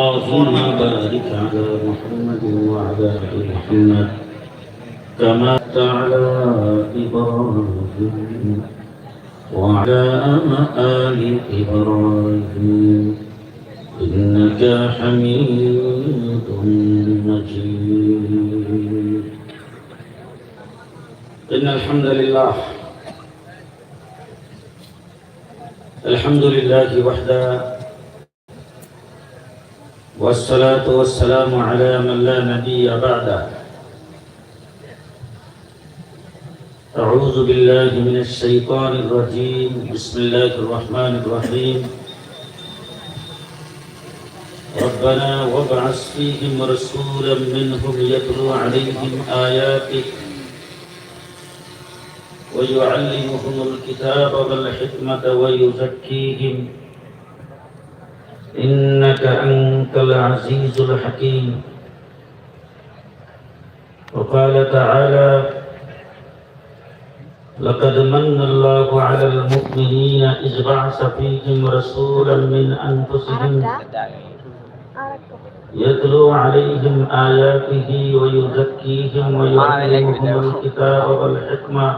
اللهم بارك على محمد وعلى آل محمد كما على إبراهيم وعلى آل إبراهيم إنك حميد مجيد. إن الحمد لله الحمد لله وحده والصلاة والسلام على من لا نبي بعده. أعوذ بالله من الشيطان الرجيم. بسم الله الرحمن الرحيم. ربنا وابعث فيهم رسولا منهم يتلو عليهم آياتك ويعلمهم الكتاب والحكمة ويزكيهم إنك أنت العزيز الحكيم. وقال تعالى لقد من الله على المؤمنين إذ بعث فيهم رسولا من أنفسهم يتلو عليهم آياته ويزكيهم ويعلمهم الكتاب والحكمة.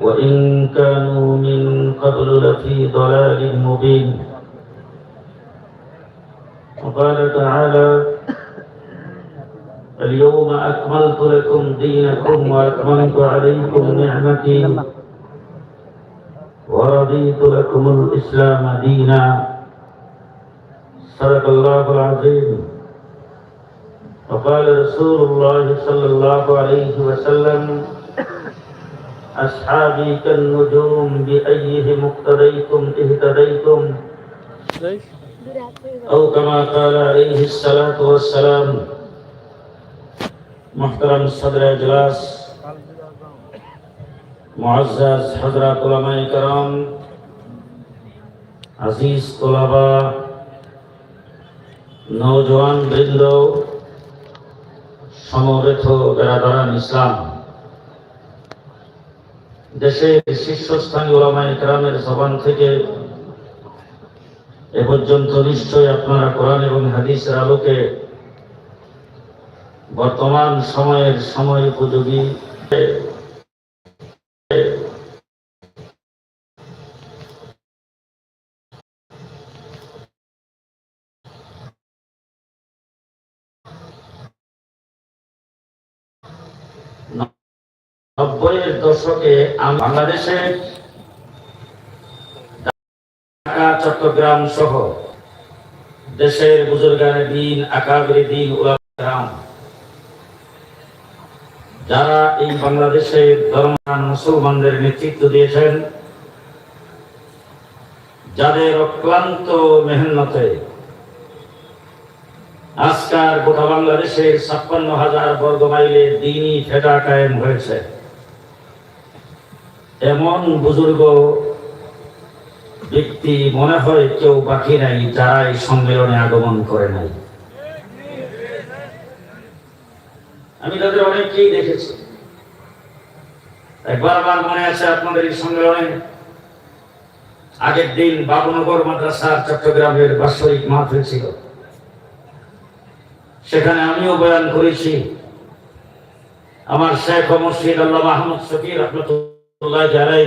وإن كانوا من قبل لفي ضلال مبين. وقال تعالى اليوم أكملت لكم دينكم وأتممت عليكم نعمتي ورضيت لكم الإسلام دينا. صدق الله العظيم. وقال رسول الله صلى الله عليه وسلم أصحابي كالنجوم بأيهم اقتديتم إهتديتم. أو كما قال عليه الصلاة والسلام محترم صدر اجلاس معزز حضرات علماء کرام عزیز طلبا নৌজওয়ান বৃন্দ সমবেত বেড়াদারান ইসলাম দেশের শীর্ষস্থানীয় ওলামাই গ্রামের জবান থেকে এ পর্যন্ত নিশ্চয়ই আপনারা কোরআন এবং হাদিসের আলোকে বর্তমান সময়ের সময় উপযোগী। নব্বইয়ের দশকে বাংলাদেশে চট্টগ্রাম সহ দেশের বুজুর্গানে দিন, আকাবরে দিন উলাম যারা এই বাংলাদেশের ধর্মান মুসলমানদের নেতৃত্ব দিয়েছেন, যাদের অক্লান্ত মেহনতে আজকার গোটা বাংলাদেশের ছাপ্পান্ন হাজার বর্গ মাইলে দিনই ফেটা কায়েম হয়েছে। এমন বুজুর্গ ব্যক্তি মনে হয় কেউ বাকি নাই, যারা এই সম্মেলনে আগমন করে নাই। আমি তাদের অনেককেই দেখেছি। একবার আমার মনে আছে আপনাদের এই সম্মেলনে আগের দিন বাবুনগর মাদ্রাসার চট্টগ্রামের বাৎসরিক মাহফিল ছিল। সেখানে আমিও বয়ান করেছি, আমার শেখ মুর্শিদ আল্লাহ মাহমুদ শফির রহমতুল্লাহ জানাই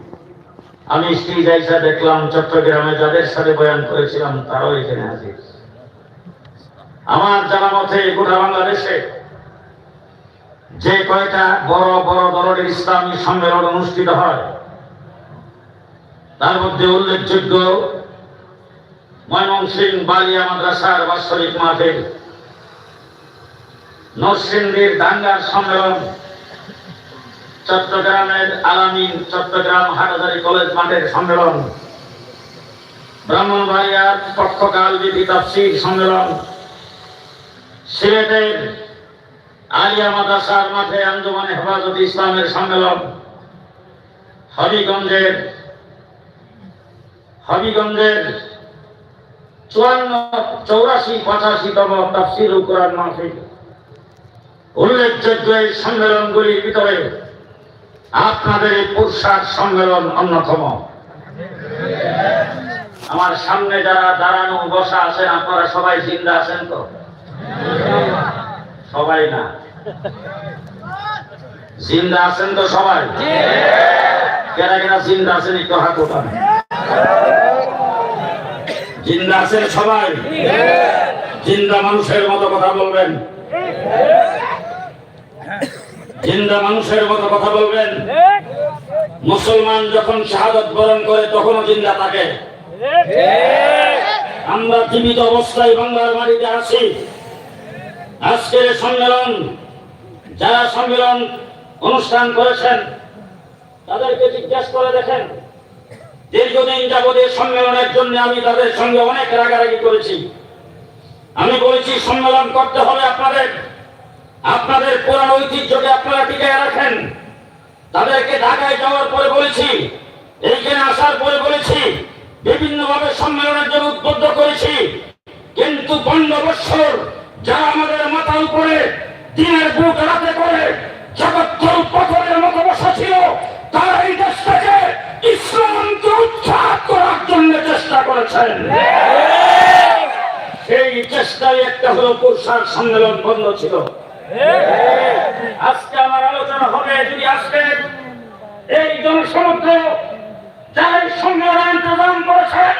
আমি স্ত্রী যাইসা দেখলাম চট্টগ্রামে যাদের সাথে বয়ান করেছিলাম, তারাও এখানে হাজির। আমার জানা মতে গোটা বাংলাদেশে যে কয়টা বড় বড় দলের ইসলামী সম্মেলন অনুষ্ঠিত হয়, তার মধ্যে উল্লেখযোগ্য ময়মনসিং বালিয়া মাদ্রাসার বাৎসরিক মাহফিল, নরসিংদীর দাঙ্গার সম্মেলন চট্টগ্রামের আলামিন চট্টগ্রাম হাটাজারি কলেজ মাঠের সম্মেলন। ব্রাহ্মণবাড়িয়ার পক্ষকাল বিধি তাফসির সম্মেলন। সিলেটের আলিয়া মাদ্রাসার মাঠে আঞ্জুমানে হেফাজত ইসলামের সম্মেলন। হবিগঞ্জের হবিগঞ্জের চুয়ান্ন, চৌরাশি, পঁচাশিতম তাফসির কোরআন মাহফিল। উল্লেখযোগ্য এই সম্মেলনগুলির ভিতরে আপনাদের এই পুরসার সম্মেলন অন্যতম। আমার সামনে যারা দাঁড়ানো, বসা আছেন, আপনারা সবাই জিন্দা আছেন তো? সবাই না? জিন্দা আছেন তো সবাই? কেনা কেনা জিন্দা আছেন, একটু হাত ওঠান জিন্দা আছেন সবাই? জিন্দা মানুষের মতো কথা বলবেন? জিন্দা মানুষের মতো কথা বলবেন? মুসলমান যখন শাহাদত বরণ করে, তখনও জিন্দা থাকে। আমরা জীবিত অবস্থায় বাংলার মাটিতে আছি। আজকের সম্মেলন, যারা সম্মেলন অনুষ্ঠান করেছেন, তাদেরকে জিজ্ঞেস করে দেখেন, দীর্ঘদিন এই সম্মেলনের জন্য আমি তাদের সঙ্গে অনেক রাগারাগি করেছি। আমি বলেছি, সম্মেলন করতে হবে আপনাদের। আপনাদের পুরান ঐতিহ্যকে আপনারা টিকায় রাখেন। তাদেরকে ঢাকায় যাওয়ার পরে বলেছি এইখানে আসার পরে বলেছি বিভিন্নভাবে সম্মেলনের জন্য উদ্বুদ্ধ করেছি। কিন্তু বঙ্গবৎসর যারা আমাদের মাথার উপরে দিনের বুক রাতে করে জগৎকর পথরের মতো বসা ছিল তারা এই দেশটাকে ইসলামকে উৎখাত করার জন্য চেষ্টা করেছেন। সেই চেষ্টায় একটা হলো পুরসার সম্মেলন বন্ধ ছিল। আজকে আমার আলোচনা হবে যদি আজকে এই জনসমুদ্র যাই এই প্রদান করেছেন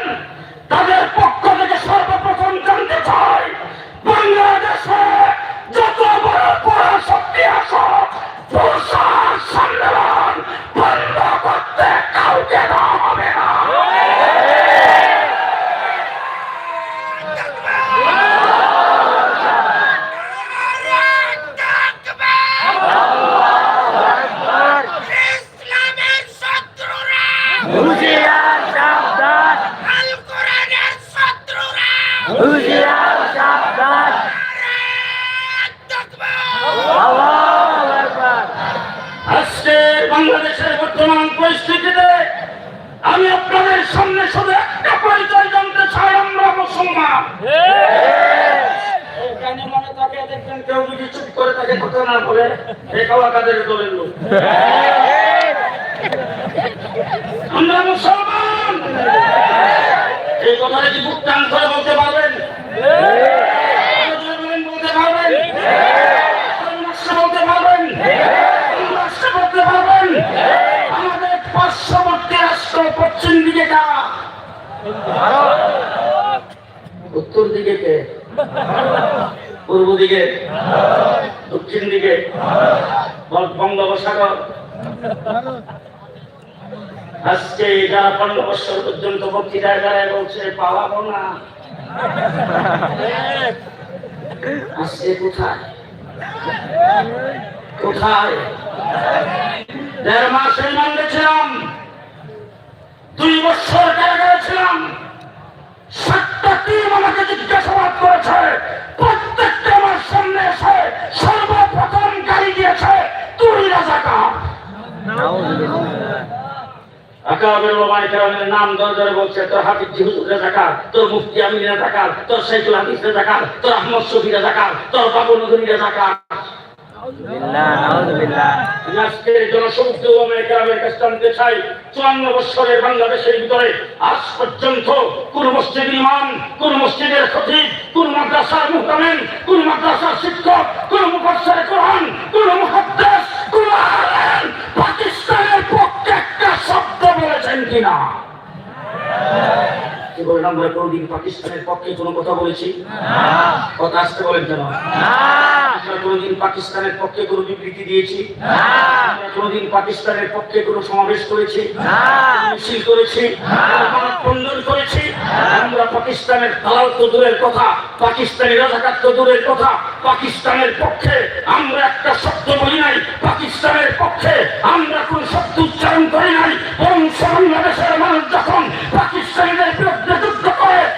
না বলে এই খাওয়া কাদের দলের লোক? আমরা মুসলমান! এই কথাটা কি বুক টান করে বলতে পারবেন? বলতে পারবেন? বলতে পারবেন? আমাদের পার্শ্ববর্তী রাষ্ট্র পশ্চিম দিকে কা? উত্তর দিকে পূর্ব দিকে? দক্ষিণ দিকে। বঙ্গোপসাগর। আজকে যারা পনেরো পর্যন্ত বক্তৃতায় দাঁড়ায় বলছে পাওয়াবো না। আজকে কোথায়? কোথায়? দেড় মাস রিমান্ডে ছিলাম। দুই বছর কারাগারে ছিলাম। আকাবের বাবাই কেরামের নাম দরজারে বলছে তোর হাফিজ জিহুদ রাজাকার তোর মুফতি আমিন রাজাকার তোর আহমদ বাবু বছরের বাংলাদেশের ভিতরে আজ পর্যন্ত কোন মসজিদ ইমাম কোন মসজিদের খতিব কোন মাদ্রাসার মুহতামিম কোন মাদ্রাসার শিক্ষক কোন কোরআন কোন মুহাদ্দিস কোন কিনা কি বলেন আমরা কোনদিন পাকিস্তানের পক্ষে কোনো কথা বলেছি? কথা আসতে বলেন কেন? আমরা কোনোদিন পাকিস্তানের পক্ষে কোনো বিবৃতি দিয়েছি? আমরা কোনোদিন পাকিস্তানের পক্ষে কোনো সমাবেশ করেছি? মিছিল করেছি? খণ্ডন করেছি? আমরা পাকিস্তানের দালাল তো দূরের কথা পাকিস্তানি রাজাকার তো দূরের কথা পাকিস্তানের পক্ষে আমরা একটা শব্দ বলি নাই পাকিস্তানের পক্ষে আমরা কোন শব্দ উচ্চারণ করি নাই বরং বাংলাদেশের মানুষ যখন পাকিস্তানিদের বিরুদ্ধে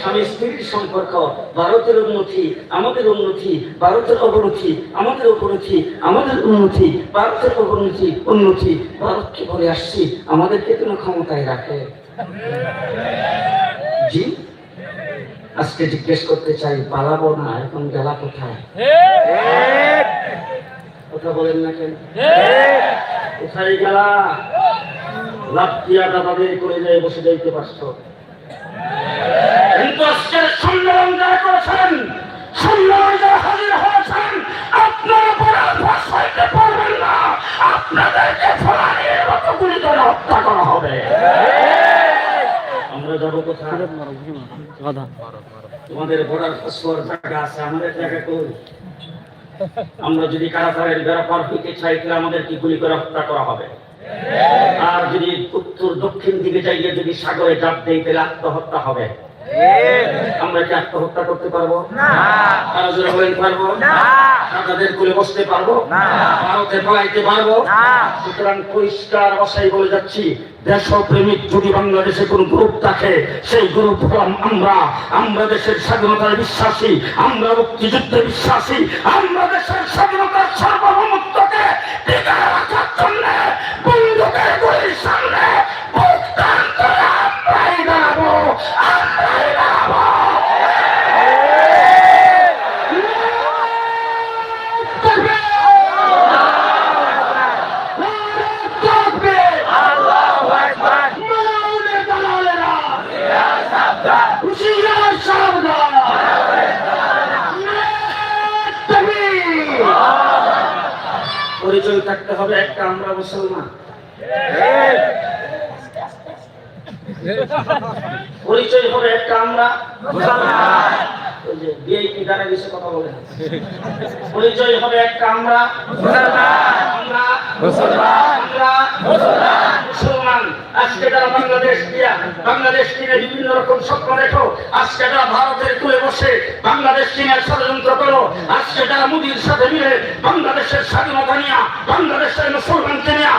স্বামী স্ত্রীর সম্পর্ক, ভারতের উন্নতি, আমাদের উন্নতি, ভারতের অবনতি, আমাদের অবনতি, আমাদের উন্নতি, ভারতের অবনতি, উন্নতি। ভারতকে বলে আসছি, আমাদেরকে কোনো ক্ষমতায় রাখে। জি, আজকে জিজ্ঞেস করতে চাই, পালাবো না, এখন গেলা কোথায়? কথা বলেন না কেন? কোথায় গেলা? লাভ দিয়া দাদাদের করে যায়, বসে যাইতে পারছ। সম্মেলন যারা করেছেন সম্মেলন যারা হাজির হয়েছেন আপনারা অভ্যাস হইতে পারবেন না। আপনাদেরকে ফলানির মতো গুলি হত্যা করা হবে। আমরা যাব কোথায়? তোমাদের বর্ডার ফসফর জায়গা আছে আমাদের জায়গা কই? আমরা যদি কারাগারের বেড়া পার হইতে চাই তাহলে আমাদের কি গুলি করে হত্যা করা হবে। আর যদি উত্তর দক্ষিণ দিকে যাইয়ে যদি সাগরে চাপ দেই তাহলে আত্মহত্যা হবে। আমরা কি আত্মহত্যা করতে পারব? জোরে বলেন পারব? তাদের কুলে বসতে পারব? ভারতে পলাইতে পারব? সুতরাং পরিষ্কার বলে যাচ্ছি দেশপ্রেমিক যদি বাংলাদেশে কোন গ্রুপ থাকে সেই গ্রুপ হলাম আমরা। আমরা দেশের স্বাধীনতায় বিশ্বাসী আমরা মুক্তিযুদ্ধে বিশ্বাসী আমরা দেশের স্বাধীনতার সার্বভৌমত্বকে টিকায় রাখার জন্য পরিচয় থাকতে হবে একটা আমরা মুসলমান। পরিচয় হবে একটা আমরা বাংলাদেশ বাংলাদেশ তুলে বসে বাংলাদেশ ষড়যন্ত্র করো, আজকে মোদীর সাথে মিলে বাংলাদেশের স্বাধীনতা নিয়ে, বাংলাদেশের মুসলমানকে নিয়ে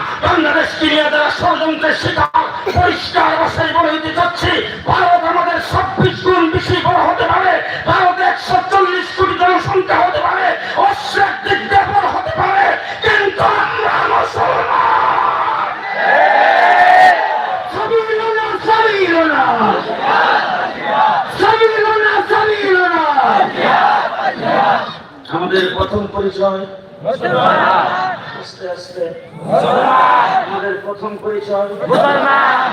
নিয়ে যারা ষড়যন্ত্রের শিকার, পরিষ্কার ভাষায় বলে দিতে ভারত আমাদের ছাব্বিশ কোটি হতে পারে অশ্বের দিক হতে পারে কিন্তু আমরা মুসলমান। আমাদের প্রথম পরিচয়? আস্তে আস্তে। আমাদের প্রথম পরিচয়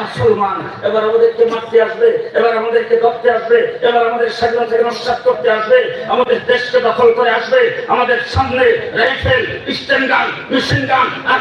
মুসলমান! এবার আমাদেরকে মারতে আসবে এবার আমাদেরকে ধরতে আসবে এবার আমাদের স্বাধীনতাকে নস্বাত করতে আসবে আমাদের দেশকে দখল করে আসবে আমাদের সামনে রাইফেল স্ট্যান্ড গান মেশিন গান আর